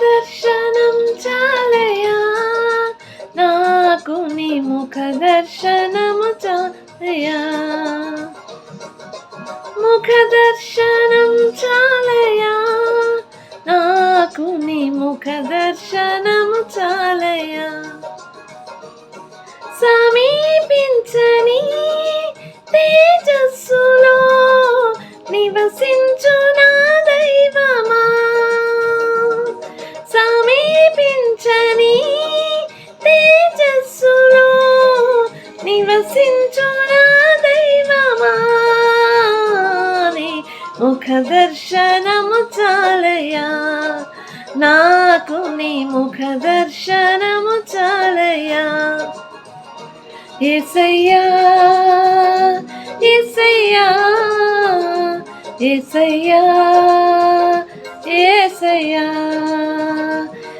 దర్శనం చాలయా? నాకు నీ ముఖ దర్శనము చాలయా? ముఖ దర్శనం చాలయా? నాకు నీ ముఖ దర్శనము చాలయా? సమీపించని తేజస్సులో నివసించు సమీపించని తేజస్సులో నివసించునా దైవమాని. ముఖ దర్శనము చాలయా నాకు నీ ముఖ దర్శనము చాలయా ఏసయ్యా ఏసయ్యా ఏసయ్యా ఏసయ్యా.